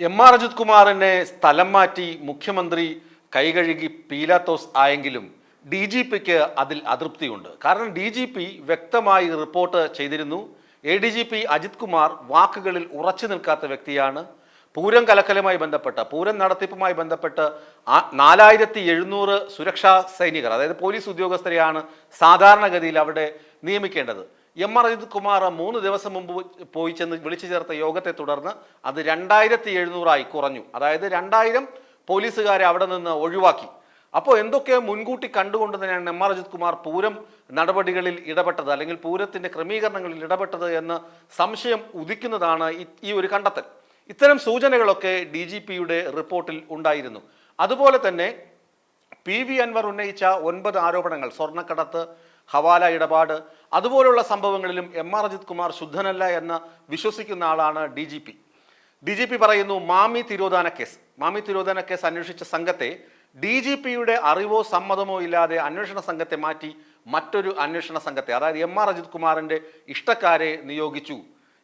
M R Ajith കുമാറിനെ സ്ഥലം മാറ്റി മുഖ്യമന്ത്രി കൈകഴുകി പീലാത്തോസ് ആയെങ്കിലും ഡി ജി പിക്ക് അതിൽ അതൃപ്തിയുണ്ട്. കാരണം ഡി ജി പി വ്യക്തമായി റിപ്പോർട്ട് ചെയ്തിരുന്നു A D G P Ajith Kumar വാക്കുകളിൽ ഉറച്ചു നിൽക്കാത്ത വ്യക്തിയാണ്. പൂരം കലക്കലുമായി ബന്ധപ്പെട്ട് പൂരം നടത്തിപ്പുമായി ബന്ധപ്പെട്ട് നാലായിരത്തി എഴുന്നൂറ് സുരക്ഷാ സൈനികർ അതായത് പോലീസ് ഉദ്യോഗസ്ഥരെയാണ് സാധാരണഗതിയിൽ അവിടെ നിയമിക്കേണ്ടത്. എം ആർ അജിത് കുമാർ മൂന്ന് ദിവസം മുമ്പ് പോയി ചെന്ന് വിളിച്ചു ചേർത്ത യോഗത്തെ തുടർന്ന് അത് രണ്ടായിരത്തി എഴുന്നൂറായി കുറഞ്ഞു. അതായത് രണ്ടായിരം പോലീസുകാരെ അവിടെ നിന്ന് ഒഴിവാക്കി. അപ്പോൾ എന്തൊക്കെ മുൻകൂട്ടി കണ്ടുകൊണ്ട് തന്നെയാണ് എം ആർ അജിത് കുമാർ പൂരം നടപടികളിൽ ഇടപെട്ടത് അല്ലെങ്കിൽ പൂരത്തിന്റെ ക്രമീകരണങ്ങളിൽ ഇടപെട്ടത് എന്ന് സംശയം ഉദിക്കുന്നതാണ് ഈ- ഒരു കണ്ടെത്തൽ. ഇത്തരം സൂചനകളൊക്കെ ഡി ജി പിയുടെ റിപ്പോർട്ടിൽ ഉണ്ടായിരുന്നു. അതുപോലെ തന്നെ പി വി അൻവർ ഉന്നയിച്ച ഒൻപത് ആരോപണങ്ങൾ സ്വർണക്കടത്ത് ഹവാല ഇടപാട്. അതുപോലുള്ള സംഭവങ്ങളിലും എം ആർ അജിത് കുമാർ ശുദ്ധനല്ല എന്ന് വിശ്വസിക്കുന്ന ആളാണ് D G P. D G P പറയുന്നു മാമി തിരോധാന കേസ്. മാമി തിരോധാന കേസ് അന്വേഷിച്ച സംഘത്തെ ഡി ജി പിയുടെ അറിവോ സമ്മതമോ ഇല്ലാതെ അന്വേഷണ സംഘത്തെ മാറ്റി മറ്റൊരു അന്വേഷണ സംഘത്തെ അതായത് എം ആർ അജിത് കുമാറിന്റെ ഇഷ്ടക്കാരെ നിയോഗിച്ചു.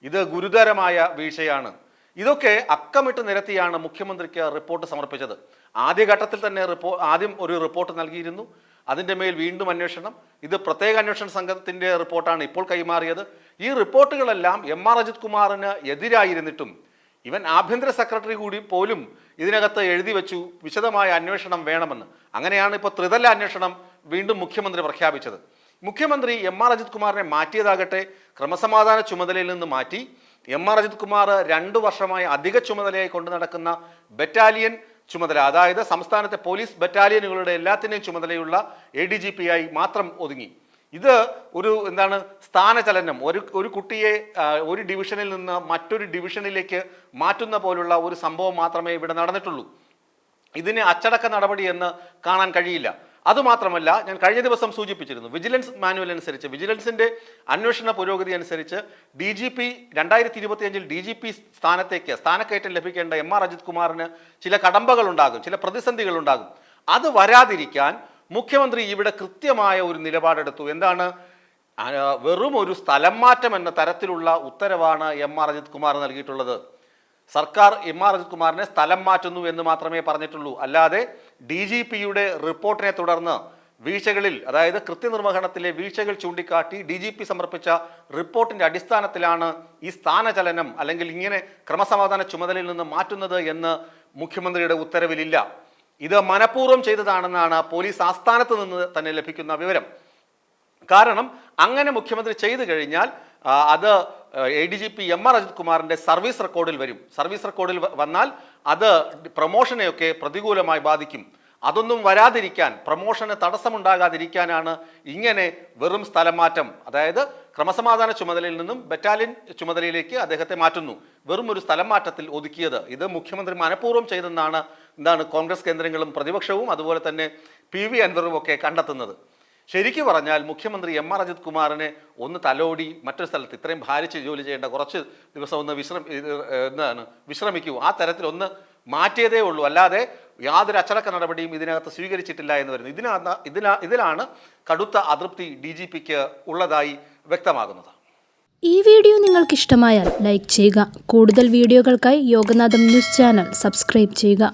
ഇത് ഗുരുതരമായ വീഴ്ചയാണ്. ഇതൊക്കെ അക്കമിട്ട് നിരത്തിയാണ് മുഖ്യമന്ത്രിക്ക് റിപ്പോർട്ട് സമർപ്പിച്ചത്. ആദ്യഘട്ടത്തിൽ തന്നെ റിപ്പോ ആദ്യം ഒരു റിപ്പോർട്ട് നൽകിയിരുന്നു. അതിന്റെ മേൽ വീണ്ടും അന്വേഷണം. ഇത് പ്രത്യേക അന്വേഷണ സംഘത്തിന്റെ റിപ്പോർട്ടാണ് ഇപ്പോൾ കൈമാറിയത്. ഈ റിപ്പോർട്ടുകളെല്ലാം എം ആർ അജിത് കുമാറിന് എതിരായിരുന്നിട്ടും ഇവൻ ആഭ്യന്തര സെക്രട്ടറി കൂടി പോലും ഇതിനകത്ത് എഴുതി വെച്ചു വിശദമായ അന്വേഷണം വേണമെന്ന്. അങ്ങനെയാണ് ഇപ്പോൾ ത്രിതല അന്വേഷണം വീണ്ടും മുഖ്യമന്ത്രി പ്രഖ്യാപിച്ചത്. മുഖ്യമന്ത്രി എം ആർ അജിത് കുമാറിനെ മാറ്റിയതാകട്ടെ ക്രമസമാധാന ചുമതലയിൽ നിന്ന് മാറ്റി. എം ആർ അജിത് കുമാർ രണ്ടു വർഷമായി അധിക ചുമതലയായി കൊണ്ടു നടക്കുന്ന ബറ്റാലിയൻ ചുമതല. അതായത് സംസ്ഥാനത്തെ പോലീസ് ബറ്റാലിയനുകളുടെ എല്ലാത്തിന്റെയും ചുമതലയുള്ള എ ഡി ജി പി ആയി മാത്രം ഒതുങ്ങി. ഇത് ഒരു എന്താണ് സ്ഥാനചലനം. ഒരു ഒരു കുട്ടിയെ ഒരു ഡിവിഷനിൽ നിന്ന് മറ്റൊരു ഡിവിഷനിലേക്ക് മാറ്റുന്ന പോലുള്ള ഒരു സംഭവം മാത്രമേ ഇവിടെ നടന്നിട്ടുള്ളൂ. ഇതിന് അച്ചടക്ക നടപടി എന്ന് കാണാൻ കഴിയില്ല. അതുമാത്രമല്ല ഞാൻ കഴിഞ്ഞ ദിവസം സൂചിപ്പിച്ചിരുന്നു വിജിലൻസ് മാനുവൽ അനുസരിച്ച് വിജിലൻസിന്റെ അന്വേഷണ പുരോഗതി അനുസരിച്ച് ഡി ജി പി രണ്ടായിരത്തി ഇരുപത്തിയഞ്ചിൽ ഡി ജി പി സ്ഥാനത്തേക്ക് സ്ഥാനക്കയറ്റം ലഭിക്കേണ്ട എം ആർ അജിത് കുമാറിന് ചില കടമ്പകൾ ഉണ്ടാകും ചില പ്രതിസന്ധികൾ ഉണ്ടാകും അത് വരാതിരിക്കാൻ മുഖ്യമന്ത്രി ഇവിടെ കൃത്യമായ ഒരു നിലപാടെടുത്തു. എന്താണ്? വെറും ഒരു സ്ഥലം മാറ്റം എന്ന തരത്തിലുള്ള ഉത്തരവാണ് എം ആർ അജിത് കുമാർ നൽകിയിട്ടുള്ളത്. സർക്കാർ എം ആർ അജിത് കുമാറിനെ സ്ഥലം മാറ്റുന്നു എന്ന് മാത്രമേ പറഞ്ഞിട്ടുള്ളൂ. അല്ലാതെ ഡി ജി പിയുടെ റിപ്പോർട്ടിനെ തുടർന്ന് വീഴ്ചകളിൽ അതായത് കൃത്യനിർവഹണത്തിലെ വീഴ്ചകൾ ചൂണ്ടിക്കാട്ടി ഡി ജി പി സമർപ്പിച്ച റിപ്പോർട്ടിന്റെ അടിസ്ഥാനത്തിലാണ് ഈ സ്ഥാനചലനം അല്ലെങ്കിൽ ഇങ്ങനെ ക്രമസമാധാന ചുമതലയിൽ നിന്ന് മാറ്റുന്നത് എന്ന് മുഖ്യമന്ത്രിയുടെ ഉത്തരവിലില്ല. ഇത് മനഃപൂർവം ചെയ്തതാണെന്നാണ് പോലീസ് ആസ്ഥാനത്ത് നിന്ന് തന്നെ ലഭിക്കുന്ന വിവരം. കാരണം അങ്ങനെ മുഖ്യമന്ത്രി ചെയ്തു കഴിഞ്ഞാൽ അത് A D G P M R Ajith കുമാറിന്റെ സർവീസ് റെക്കോർഡിൽ വരും. സർവീസ് റെക്കോർഡിൽ വന്നാൽ അത് പ്രൊമോഷനെയൊക്കെ പ്രതികൂലമായി ബാധിക്കും. അതൊന്നും വരാതിരിക്കാൻ പ്രൊമോഷന് തടസ്സമുണ്ടാകാതിരിക്കാനാണ് ഇങ്ങനെ വെറും സ്ഥലമാറ്റം. അതായത് ക്രമസമാധാന ചുമതലയിൽ നിന്നും ബറ്റാലിയൻ ചുമതലയിലേക്ക് അദ്ദേഹത്തെ മാറ്റുന്നു. വെറും ഒരു സ്ഥലം മാറ്റത്തിൽ ഒതുക്കിയത്. ഇത് മുഖ്യമന്ത്രി മനഃപൂർവം ചെയ്തെന്നാണ് എന്താണ് കോൺഗ്രസ് കേന്ദ്രങ്ങളും പ്രതിപക്ഷവും അതുപോലെ തന്നെ പി വി അൻവറും ഒക്കെ കണ്ടെത്തുന്നത്. ശരിക്കു പറഞ്ഞാൽ മുഖ്യമന്ത്രി എം ആർ അജിത് കുമാറിനെ ഒന്ന് തലോടി മറ്റൊരു സ്ഥലത്ത് ഇത്രയും ഭാരിച്ച് ജോലി ചെയ്യേണ്ട കുറച്ച് ദിവസം ഒന്ന് വിശ്രമ എന്താണ് വിശ്രമിക്കൂ. ആ തരത്തിൽ ഒന്ന് മാറ്റിയതേ ഉള്ളൂ. അല്ലാതെ യാതൊരു അച്ചടക്ക നടപടിയും ഇതിനകത്ത് സ്വീകരിച്ചിട്ടില്ല എന്ന് വരുന്നു. ഇതിനകത്ത് ഇതിനാ ഇതിലാണ് കടുത്ത അതൃപ്തി ഡി ജി പിക്ക് ഉള്ളതായി വ്യക്തമാകുന്നത്. ഈ വീഡിയോ നിങ്ങൾക്ക് ഇഷ്ടമായാൽ ലൈക്ക് ചെയ്യുക. കൂടുതൽ വീഡിയോകൾക്കായി യോഗനാഥം ന്യൂസ് ചാനൽ സബ്സ്ക്രൈബ് ചെയ്യുക.